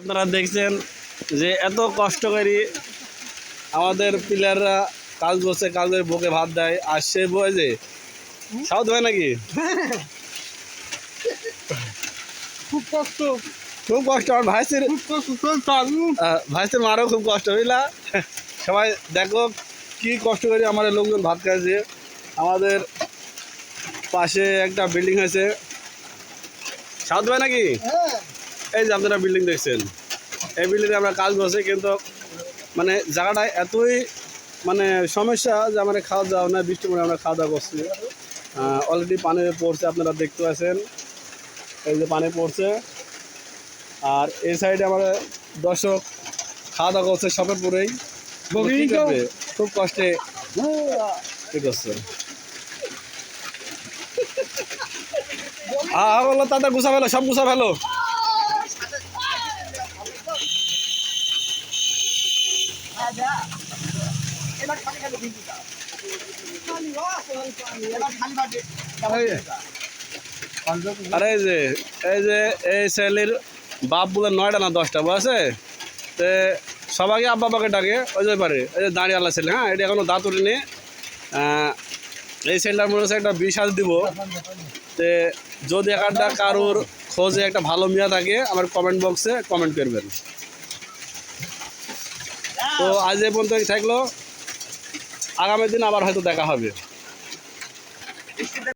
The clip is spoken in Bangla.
আপনারা দেখছেন যে এত কষ্ট করি আমাদের প্লেয়াররা কাজ করছে কাজ করে বুকে ভাত দেয় আর সে বয় যে সাউথ হয় নাকি? খুব কষ্ট। খুব কষ্ট আমার ভাইসের ভাইসের মারও খুব কষ্ট হইলা সবাই দেখো কি কষ্ট করে আমাদের লোকজন ভাত খাইছে। আমাদের পাশে একটা বিল্ডিং হয়েছে। সাউথ ভাই নাকি? হ্যাঁ। এই যে আপনারা বিল্ডিং দেখছেন এই বিল্ডিংয়ে আমরা কাজ করছি কিন্তু মানে জায়গাটা এতই মানে সমস্যা যে আমরা খাওয়া দাওয়া না বৃষ্টি পরে আমরা খাওয়া দাওয়া করছি। অলরেডি পানি পড়ছে আপনারা দেখতে পাচ্ছেন। এই যে পানি পড়ছে। আর এই সাইডে আমার দর্শক খাওয়া দাওয়া করছে সবের পরেই খুব কষ্টে। কি করছে? হ্যাঁ বলল তাতে গুছা ফেলো সব গুছা ফেলো। আরে এই যে এই যে, এই ছেলের বাপ বলে নয়টা না দশটা বয়সে তে সবাইকে আব্বা বাবাকে ডাকে, ওই যে পারে, এই যে দাঁড়িয়ে আল্লাহ ছেলে হ্যাঁ? এটা এখনও দাঁত উঠিনি। এই ছেলেটার মনে হচ্ছে একটা বিশ্বাস দিব। তে যদি একটা কারোর খোঁজে একটা ভালো মিয়া থাকে, আমার কমেন্ট বক্সে কমেন্ট করবেন। তো আজ এ পর্যন্ত থাকল। আগামী দিন আবার হয়তো দেখা হবে।